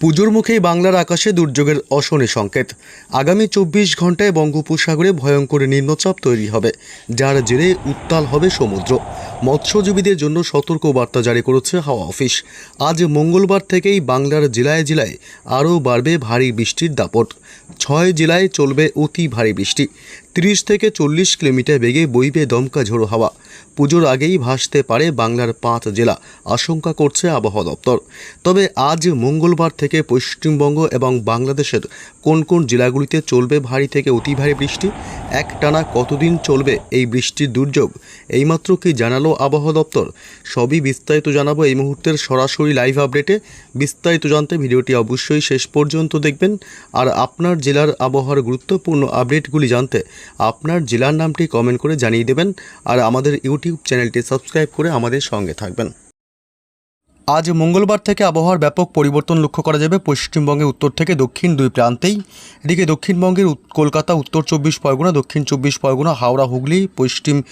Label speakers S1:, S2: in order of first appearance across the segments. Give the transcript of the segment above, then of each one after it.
S1: পুজোর মুখেই বাংলার আকাশে দুর্যোগের অশনি সংকেত। আগামী চব্বিশ ঘন্টায় বঙ্গোপসাগরে ভয়ঙ্কর নিম্নচাপ তৈরি হবে, যার জেরে উত্তাল হবে সমুদ্র। মৎস্যজীবীদের জন্য সতর্ক বার্তা জারি করেছে হাওয়া অফিস। আজ মঙ্গলবার থেকেই বাংলার জেলায় জেলায় আরও বাড়বে ভারী বৃষ্টির দাপট। ছয় জেলায় চলবে অতি ভারী বৃষ্টি। তিরিশ থেকে চল্লিশ কিলোমিটার বেগে বইবে দমকা ঝোড়ো হাওয়া। পুজোর আগেই ভাসতে পারে বাংলার পাঁচ জেলা, আশঙ্কা করছে আবহাওয়া দপ্তর। তবে আজ মঙ্গলবার থেকে পশ্চিমবঙ্গ এবং বাংলাদেশের কোন কোন জেলাগুলিতে চলবে ভারী থেকে অতি ভারী বৃষ্টি, একটানা কতদিন চলবে এই বৃষ্টির দুর্যোগ, এইমাত্র কি জানালো আবহাওয়া দপ্তর? সবই বিস্তারিত জানাব এই মুহূর্তের সরাসরি লাইভ আপডেটে। বিস্তারিত জানতে ভিডিওটি অবশ্যই শেষ পর্যন্ত দেখবেন। আর আপনার জেলার আবহাওয়ার গুরুত্বপূর্ণ আপডেটগুলি জানতে আপনার জেলার নামটি কমেন্ট করে জানিয়ে দেবেন আর আমাদের ইউটিউব চ্যানেলটি সাবস্ক্রাইব করে আমাদের সঙ্গে থাকবেন। আজ মঙ্গলবার থেকে আবহাওয়ার ব্যাপক পরিবর্তন লক্ষ্য করা যাবে পশ্চিমবঙ্গের উত্তর থেকে দক্ষিণ দুই প্রান্তেই। এদিকে দক্ষিণবঙ্গের কলকাতা, উত্তর চব্বিশ পরগনা, দক্ষিণ চব্বিশ পরগনা, হাওড়া, হুগলি, পশ্চিম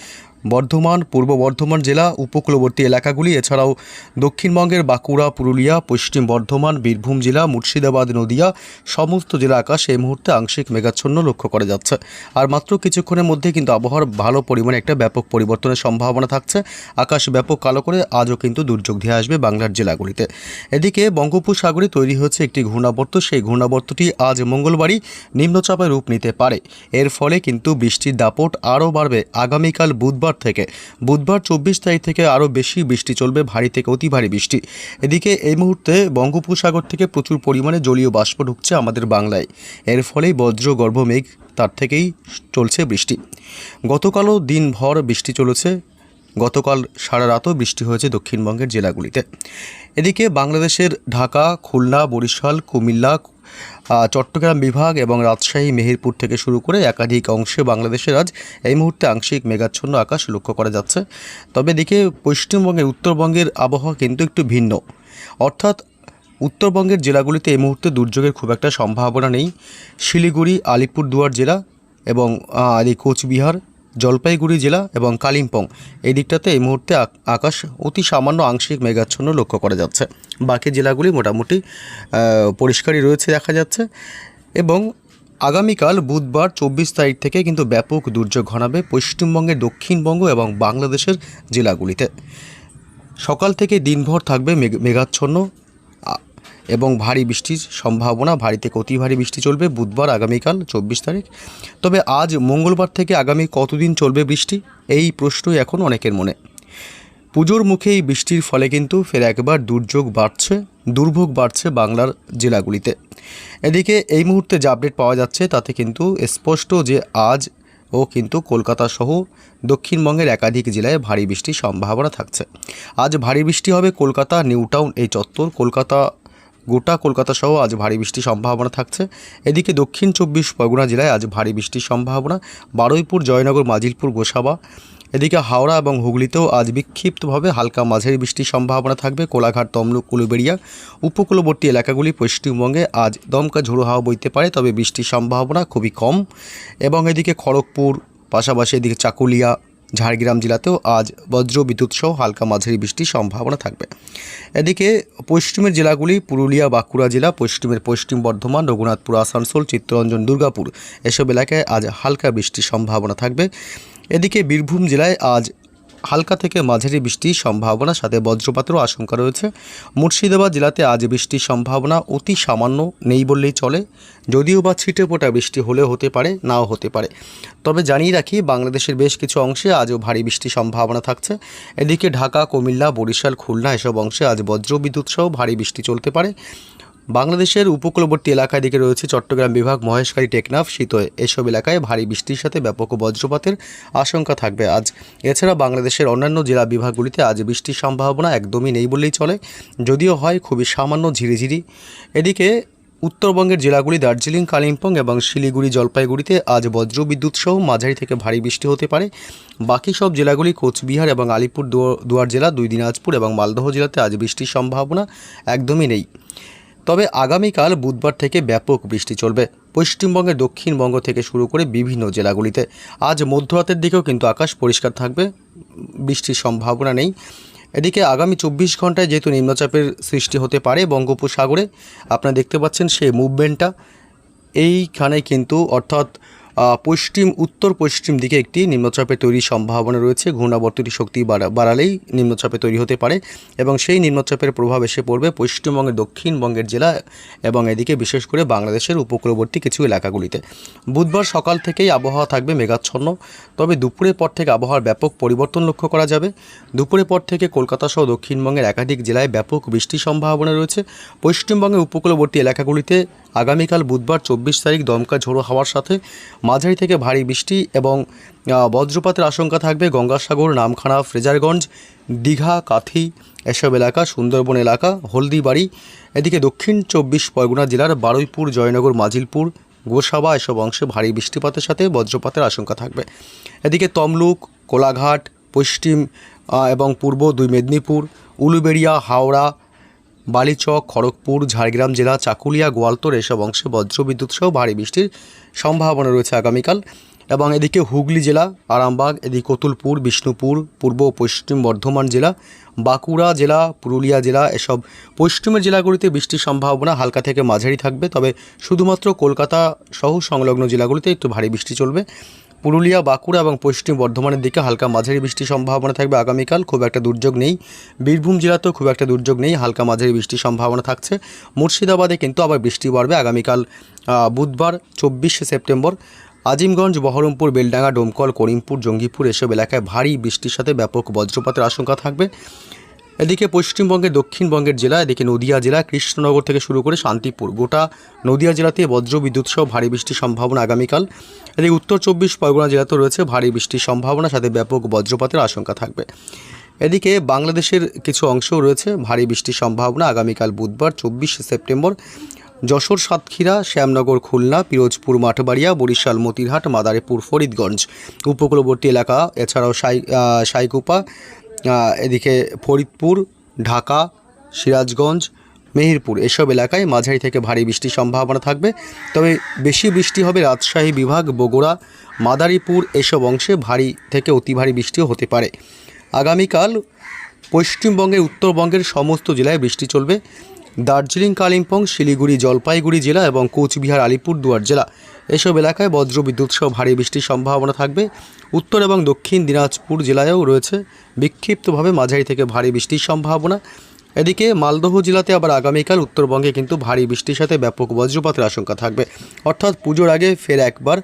S1: বর্ধমান, পূর্ব বর্ধমান জেলা, উপকূলবর্তী এলাকাগুলি, এছাড়াও দক্ষিণবঙ্গের বাঁকুড়া, পুরুলিয়া, পশ্চিম বর্ধমান, বীরভূম জেলা, মুর্শিদাবাদ, নদিয়া, সমস্ত জেলা আকাশ এই মুহূর্তে আংশিক মেঘাচ্ছন্ন লক্ষ্য করা যাচ্ছে। আর মাত্র কিছুক্ষণের মধ্যে কিন্তু আবহাওয়ার ভালো পরিমাণে একটা ব্যাপক পরিবর্তনের সম্ভাবনা থাকছে। আকাশ ব্যাপক কালো করে আজও কিন্তু দুর্যোগ ধেয়ে আসবে বাংলার জেলাগুলিতে। এদিকে বঙ্গোপসাগরে তৈরি হয়েছে একটি ঘূর্ণাবর্ত। সেই ঘূর্ণাবর্তটি আজ মঙ্গলবারই নিম্নচাপের রূপ নিতে পারে। এর ফলে কিন্তু বৃষ্টির দাপট আরও বাড়বে। আগামীকাল বুধবার থেকে। বুধবার চব্বিশ তারিখ থেকে আরও বেশি বৃষ্টি চলবে, ভারী থেকে অতি ভারী বৃষ্টি। এদিকে এই মুহূর্তে বঙ্গোপসাগর থেকে প্রচুর পরিমাণে জলীয় বাষ্প ঢুকছে আমাদের বাংলায়। এর ফলেই বজ্র মেঘ, তার থেকেই চলছে বৃষ্টি। গতকালও দিনভর বৃষ্টি চলেছে। গতকাল সারা রাতও বৃষ্টি হয়েছে দক্ষিণবঙ্গের জেলাগুলিতে। এদিকে বাংলাদেশের ঢাকা, খুলনা, বরিশাল, কুমিল্লা চট্টগ্রাম বিভাগ এবং রাজশাহী, মেহেরপুর থেকে শুরু করে একাধিক অংশে বাংলাদেশের আজ এই মুহূর্তে আংশিক মেঘাচ্ছন্ন আকাশ লক্ষ্য করা যাচ্ছে। তবে এদিকে পশ্চিমবঙ্গের উত্তরবঙ্গের আবহাওয়া কিন্তু একটু ভিন্ন। অর্থাৎ উত্তরবঙ্গের জেলাগুলিতে এই মুহূর্তে দুর্যোগের খুব একটা সম্ভাবনা নেই। শিলিগুড়ি, আলিপুরদুয়ার জেলা এবং কোচবিহার জলপাইগুড়ি জেলা এবং কালিম্পং। এই দিকটাতে এই মুহূর্তে আকাশ অতি সামান্য আংশিক মেঘাচ্ছন্ন লক্ষ্য করা যাচ্ছে। বাকি জেলাগুলি মোটামুটি পরিষ্কারই রয়েছে দেখা যাচ্ছে এবং আগামীকাল বুধবার চব্বিশ তারিখ থেকে কিন্তু ব্যাপক দুর্যোগ ঘনাবে পশ্চিমবঙ্গের দক্ষিণবঙ্গ এবং বাংলাদেশের জেলাগুলিতে। সকাল থেকে দিনভর থাকবে মেঘ- মেঘাচ্ছন্ন এবং ভারী বৃষ্টির সম্ভাবনা ভারী থেকে অতি ভারী বৃষ্টি চলবে বুধবার আগামীকাল চব্বিশ তারিখ। তবে আজ মঙ্গলবার থেকে আগামী কতদিন চলবে বৃষ্টি? এই প্রশ্নই এখন অনেকের মনে। পুজোর মুখে এই বৃষ্টির ফলে কিন্তু ফের একবার দুর্যোগ বাড়ছে, দুর্ভোগ বাড়ছে বাংলার জেলাগুলিতে। এদিকে এই মুহূর্তে যে আপডেট পাওয়া যাচ্ছে, তাতে কিন্তু স্পষ্ট যে আজ ও কিন্তু কলকাতা সহ দক্ষিণবঙ্গের একাধিক জেলায় ভারী বৃষ্টির সম্ভাবনা থাকছে। আজ ভারী বৃষ্টি হবে কলকাতা, নিউ টাউন এই চত্বর। কলকাতা গোটা কলকাতা সহ আজ ভারী বৃষ্টির সম্ভাবনা থাকছে। এদিকে দক্ষিণ চব্বিশ পরগনা জেলায় আজ ভারী বৃষ্টির সম্ভাবনা। বারুইপুর, জয়নগর, মাজিলপুর, গোসাবা। এদিকে হাওড়া এবং হুগলিতেও আজ বিক্ষিপ্তভাবে হালকা মাঝারি বৃষ্টির সম্ভাবনা থাকবে। কোলাঘাট, তমলুক, কুলুবেড়িয়া, উপকূলবর্তী এলাকাগুলি পশ্চিমবঙ্গে আজ দমকা ঝোড়ো হাওয়া বইতে পারে, তবে বৃষ্টির সম্ভাবনা খুবই কম। এবং এদিকে খড়গপুর, পাশাপাশি এদিকে চাকুলিয়া ঝাড়গ্রাম জেলাতেও আজ বজ্র বিদ্যুৎ সহ হালকা মাঝারি বৃষ্টির সম্ভাবনা থাকবে। এদিকে পশ্চিমের জেলাগুলি পুরুলিয়া, বাঁকুড়া জেলা, পশ্চিমের পশ্চিম বর্ধমান, রঘুনাথপুর, আসানসোল, চিত্তরঞ্জন, দুর্গাপুর এসব এলাকায় আজ হালকা বৃষ্টির সম্ভাবনা থাকবে। এদিকে বীরভূম জেলায় আজ হালকা থেকে মাঝারি বৃষ্টির সম্ভাবনা, সাথে বজ্রপাতেরও আশঙ্কা রয়েছে। মুর্শিদাবাদ জেলাতে আজ বৃষ্টির সম্ভাবনা অতি সামান্য, নেই বললেই চলে। যদিও বা ছিটে ফোটা বৃষ্টি হলেও হতে পারে, নাও হতে পারে। তবে জানিয়ে রাখি, বাংলাদেশের বেশ কিছু অংশে আজও ভারী বৃষ্টির সম্ভাবনা থাকছে। এদিকে ঢাকা, কুমিল্লা, বরিশাল, খুলনা এসব অংশে আজ বজ্রবিদ্যুৎ সহ ভারী বৃষ্টি চলতে পারে। বাংলাদেশের উপকূলবর্তী এলাকায় দিকে রয়েছে চট্টগ্রাম বিভাগ মহেশখালী টেকনাফ শীতয় এসব এলাকায় ভারী বৃষ্টির সাথে ব্যাপক বজ্রপাতের আশঙ্কা থাকবে আজ। এছাড়া বাংলাদেশের অন্যান্য জেলা বিভাগগুলিতে আজ বৃষ্টির সম্ভাবনা একদমই নেই বললেই চলে, যদিও হয় খুবই সামান্য ঝিরিঝিরি। এদিকে উত্তরবঙ্গের জেলাগুলি দার্জিলিং, কালিম্পং এবং শিলিগুড়ি জলপাইগুড়িতে আজ বজ্রবিদ্যুৎ সহ মাঝারি থেকে ভারী বৃষ্টি হতে পারে। বাকি সব জেলাগুলি কোচবিহার এবং আলিপুর দুয়ার- জেলা, দুই দিনাজপুর এবং মালদহ জেলাতে আজ বৃষ্টির সম্ভাবনা একদমই নেই। তবে আগামীকাল বুধবার থেকে ব্যাপক বৃষ্টি চলবে। পশ্চিমবঙ্গের দক্ষিণবঙ্গ থেকে শুরু করে বিভিন্ন জেলাগুলিতে। আজ মধ্যরাতের দিকেও কিন্তু আকাশ পরিষ্কার থাকবে, বৃষ্টির সম্ভাবনা নেই। এদিকে আগামী চব্বিশ ঘন্টায় যেহেতু নিম্নচাপের সৃষ্টি হতে পারে বঙ্গোপসাগরে, আপনারা দেখতে পাচ্ছেন সেই মুভমেন্টটা এইখানে কিন্তু অর্থাৎ পশ্চিম, উত্তর পশ্চিম দিকে একটি নিম্নচাপে তৈরির সম্ভাবনা রয়েছে। ঘূর্ণাবর্তটি শক্তি বাড়া- বাড়ালেই নিম্নচাপে তৈরি হতে পারে এবং সেই নিম্নচাপের প্রভাব এসে পড়বে পশ্চিমবঙ্গের দক্ষিণবঙ্গের জেলা এবং এদিকে বিশেষ করে বাংলাদেশের উপকূলবর্তী কিছু এলাকাগুলিতে। বুধবার সকাল থেকেই আবহাওয়া থাকবে মেঘাচ্ছন্ন, তবে দুপুরের পর থেকে আবহাওয়ার ব্যাপক পরিবর্তন লক্ষ্য করা যাবে। দুপুরের পর থেকে কলকাতা সহ দক্ষিণবঙ্গের একাধিক জেলায় ব্যাপক বৃষ্টির সম্ভাবনা রয়েছে। পশ্চিমবঙ্গের উপকূলবর্তী এলাকাগুলিতে আগামীকাল বুধবার চব্বিশ তারিখ দমকা ঝোড়ো হওয়ার সাথে মাঝারি থেকে ভারী বৃষ্টি এবং বজ্রপাতের আশঙ্কা থাকবে গঙ্গাসাগর, নামখানা, ফ্রেজারগঞ্জ, দীঘা, কাথি, এসব এলাকা, সুন্দরবন এলাকা, হলদিবাড়ি। এদিকে দক্ষিণ চব্বিশ পরগনা জেলার বারুইপুর, জয়নগর, মাজিলপুর, গোসাবা এসব অংশে ভারী বৃষ্টিপাতের সাথে বজ্রপাতের আশঙ্কা থাকবে। এদিকে তমলুক, কোলাঘাট, পশ্চিম এবং পূর্ব দুই মেদিনীপুর, উলুবেড়িয়া, হাওড়া বালিচক, খড়গপুর, ঝাড়গ্রাম জেলা, চাকুলিয়া, গোয়ালতোর এসব অংশে বজ্রবিদ্যুৎ সহ ভারী বৃষ্টির সম্ভাবনা রয়েছে আগামীকাল। এবং এদিকে হুগলি জেলা, আরামবাগ, এদিকে কতুলপুর, বিষ্ণুপুর, পূর্ব পশ্চিম বর্ধমান জেলা, বাঁকুড়া জেলা, পুরুলিয়া জেলা এসব পশ্চিমের জেলাগুলিতে বৃষ্টির সম্ভাবনা হালকা থেকে মাঝারি থাকবে। তবে শুধুমাত্র কলকাতা সহ সংলগ্ন জেলাগুলিতে একটু ভারী বৃষ্টি চলবে। পুরুলিয়া, বাঁকুড়া এবং পশ্চিম বর্ধমানের দিকে হালকা মাঝারি বৃষ্টির সম্ভাবনা থাকবে আগামীকাল। খুব একটা দুর্যোগ নেই। বীরভূম জেলাতেও খুব একটা দুর্যোগ নেই। হালকা মাঝারি বৃষ্টির সম্ভাবনা থাকছে। মুর্শিদাবাদে কিন্তু আবার বৃষ্টি বাড়বে আগামীকাল বুধবার, চব্বিশে সেপ্টেম্বর। আজিমগঞ্জ, বহরমপুর, বেলডাঙ্গা, ডোমকল, করিমপুর, জঙ্গিপুর এসব এলাকায় ভারী বৃষ্টির সাথে ব্যাপক বজ্রপাতের আশঙ্কা থাকবে। এদিকে পশ্চিমবঙ্গের দক্ষিণবঙ্গের জেলা, এদিকে নদিয়া জেলা, কৃষ্ণনগর থেকে শুরু করে শান্তিপুর। গোটা নদিয়া জেলাতে বজ্র বিদ্যুৎ সহ ভারী বৃষ্টির সম্ভাবনা আগামীকাল। এদিকে উত্তর চব্বিশ পরগনা জেলাতেও রয়েছে ভারী বৃষ্টির সম্ভাবনা, সাথে ব্যাপক বজ্রপাতের আশঙ্কা থাকবে। এদিকে বাংলাদেশের কিছু অংশও রয়েছে ভারী বৃষ্টির সম্ভাবনা আগামীকাল বুধবার, চব্বিশে সেপ্টেম্বর। যশোর, সাতক্ষীরা, শ্যামনগর, খুলনা, পিরোজপুর, মাঠবাড়িয়া, বরিশাল, মতিরহাট, মাদারীপুর, ফরিদগঞ্জ। উপকূলবর্তী এলাকা, এছাড়াও সাই সাইকুপা এদিকে ফরিদপুর, ঢাকা, সিরাজগঞ্জ, মেহেরপুর, এসব এলাকায় মাঝারি থেকে ভারী বৃষ্টির সম্ভাবনা থাকবে। তবে বেশি বৃষ্টি হবে রাজশাহী বিভাগ, বগুড়া, মাদারীপুর, এসব অংশে ভারী থেকে অতি ভারী বৃষ্টিও হতে পারে। আগামীকাল পশ্চিমবঙ্গের উত্তরবঙ্গের সমস্ত জেলায় বৃষ্টি চলবে। দার্জিলিং, কালিম্পং, শিলিগুড়ি, জলপাইগুড়ি জেলা এবং কোচবিহার, আলিপুরদুয়ার জেলা। এসব এলাকায় বজ্রবিদ্যুৎ সহ ভারী বৃষ্টির সম্ভাবনা থাকবে। উত্তর এবং দক্ষিণ দিনাজপুর জেলায়ও রয়েছে বিক্ষিপ্তভাবে মাঝারি থেকে ভারী বৃষ্টির সম্ভাবনা। এদিকে মালদহ জেলাতে আবার আগামীকাল উত্তরবঙ্গে কিন্তু ভারী বৃষ্টির সাথে ব্যাপক বজ্রপাতের আশঙ্কা থাকবে। অর্থাৎ পুজোর আগে ফের একবার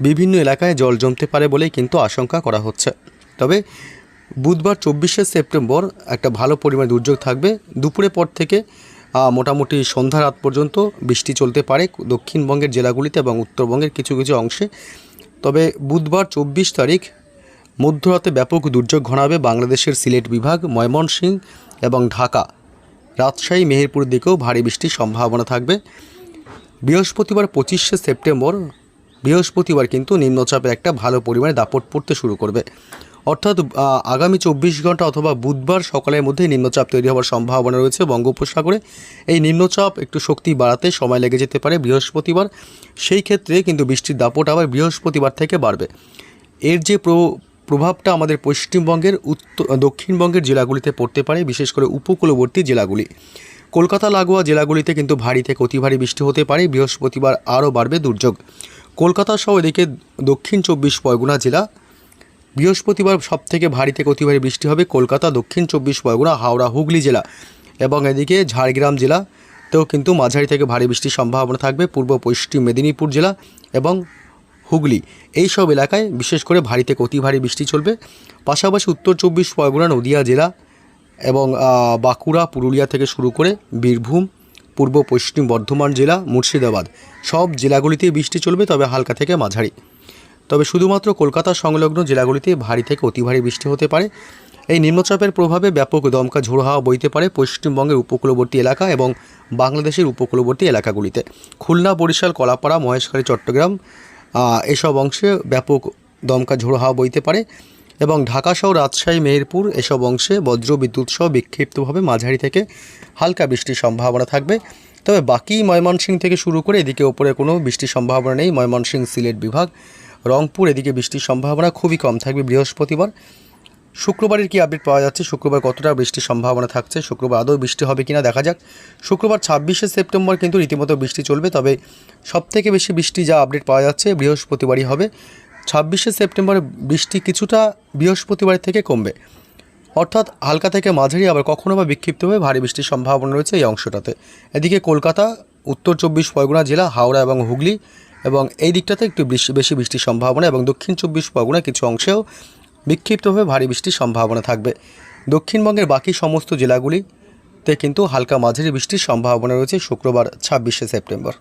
S1: বিভিন্ন এলাকায় জল জমতে পারে বলেই কিন্তু আশঙ্কা করা হচ্ছে। তবে বুধবার, চব্বিশে সেপ্টেম্বর একটা ভালো পরিমাণ দুর্যোগ থাকবে। দুপুরের পর থেকে মোটামুটি সন্ধ্যা রাত পর্যন্ত বৃষ্টি চলতে পারে দক্ষিণবঙ্গের জেলাগুলিতে এবং উত্তরবঙ্গের কিছু কিছু অংশে। তবে বুধবার চব্বিশ তারিখ মধ্যরাতে ব্যাপক দুর্যোগ ঘনাবে বাংলাদেশের সিলেট বিভাগ, ময়মনসিংহ এবং ঢাকা। রাজশাহী, মেহেরপুর দিকেও ভারী বৃষ্টির সম্ভাবনা থাকবে। বৃহস্পতিবার পঁচিশে সেপ্টেম্বর বৃহস্পতিবার কিন্তু নিম্নচাপের একটা ভালো পরিমাণে দাপট পড়তে শুরু করবে। অর্থাৎ আগামী চব্বিশ ঘণ্টা অথবা বুধবার সকালের মধ্যে নিম্নচাপ তৈরি হওয়ার সম্ভাবনা রয়েছে বঙ্গোপসাগরে। এই নিম্নচাপ একটু শক্তি বাড়াতে সময় লেগে যেতে পারে বৃহস্পতিবার। সেই ক্ষেত্রে কিন্তু বৃষ্টির দাপট আবার বৃহস্পতিবার থেকে বাড়বে। এর যে প্র- প্রভাবটা আমাদের পশ্চিমবঙ্গের উত্তর দক্ষিণবঙ্গের জেলাগুলিতে পড়তে পারে, বিশেষ করে উপকূলবর্তী জেলাগুলি। কলকাতা, লাগোয়া জেলাগুলিতে কিন্তু ভারী থেকে অতি ভারী বৃষ্টি হতে পারে, বৃহস্পতিবার আরও বাড়বে দুর্যোগ। কলকাতা সহ এদিকে দক্ষিণ চব্বিশ পরগনা জেলা বৃহস্পতিবার সব থেকে ভারী থেকে অতি ভারী বৃষ্টি হবে কলকাতা, দক্ষিণ চব্বিশ পরগনা, হাওড়া, হুগলি জেলা এবং এদিকে ঝাড়গ্রাম জেলাতেও কিন্তু মাঝারি থেকে ভারী বৃষ্টির সম্ভাবনা থাকবে। পূর্ব, পশ্চিম মেদিনীপুর জেলা এবং হুগলি এই সব এলাকায় বিশেষ করে ভারী থেকে অতি ভারী বৃষ্টি চলবে। পাশাপাশি উত্তর চব্বিশ পরগনা, নদিয়া জেলা এবং বাঁকুড়া, পুরুলিয়া থেকে শুরু করে বীরভূম, পূর্ব, পশ্চিম বর্ধমান জেলা, মুর্শিদাবাদ সব জেলাগুলিতেই বৃষ্টি চলবে, তবে হালকা থেকে মাঝারি। তবে শুধুমাত্র কলকাতা সংলগ্ন জেলাগুলিতে ভারী থেকে অতি ভারী বৃষ্টি হতে পারে। এই নিম্নচাপের প্রভাবে ব্যাপক দমকা ঝোড়ো হাওয়া বইতে পারে পশ্চিমবঙ্গের উপকূলবর্তী এলাকা এবং বাংলাদেশের উপকূলবর্তী এলাকাগুলিতে। খুলনা, বরিশাল, কলাপাড়া, মহেশখালী, চট্টগ্রাম এসব অংশে ব্যাপক দমকা ঝোড়ো হাওয়া বইতে পারে এবং ঢাকা সহ রাজশাহী, মেহেরপুর এসব অংশে বজ্র বিদ্যুৎ সহ বিক্ষিপ্তভাবে মাঝারি থেকে হালকা বৃষ্টির সম্ভাবনা থাকবে। তবে বাকি ময়মনসিংহ থেকে শুরু করে এদিকে ওপরে কোনো বৃষ্টির সম্ভাবনা নেই। ময়মনসিংহ সিলেট বিভাগ রংপুর, এদিকে বৃষ্টির সম্ভাবনা খুবই কম থাকবে বৃহস্পতিবার। শুক্রবারের কি আপডেট পাওয়া যাচ্ছে? শুক্রবার কতটা বৃষ্টির সম্ভাবনা থাকছে? শুক্রবার আদৌ বৃষ্টি হবে কিনা দেখা যাক। শুক্রবার ছাব্বিশে সেপ্টেম্বর কিন্তু রীতিমতো বৃষ্টি চলবে, তবে সবথেকে বেশি বৃষ্টি যা আপডেট পাওয়া যাচ্ছে বৃহস্পতিবারই হবে। ছাব্বিশে সেপ্টেম্বর বৃষ্টি কিছুটা বৃহস্পতিবার থেকে কমবে। অর্থাৎ হালকা থেকে মাঝারি আবার কখনো বা বিক্ষিপ্ত বিক্ষিপ্তভাবে ভারী বৃষ্টির সম্ভাবনা রয়েছে এই অংশটাতে। এদিকে কলকাতা, উত্তর চব্বিশ পরগনা জেলা, হাওড়া এবং হুগলি এবং এই দিকটাতে একটু বেশি বৃষ্টির সম্ভাবনা এবং দক্ষিণ চব্বিশ পরগনা কিছু অংশেও বিক্ষিপ্তভাবে ভারী বৃষ্টির সম্ভাবনা থাকবে। দক্ষিণবঙ্গের বাকি সমস্ত জেলাগুলিতে কিন্তু হালকা মাঝারি বৃষ্টির সম্ভাবনা রয়েছে শুক্রবার ছাব্বিশে সেপ্টেম্বর।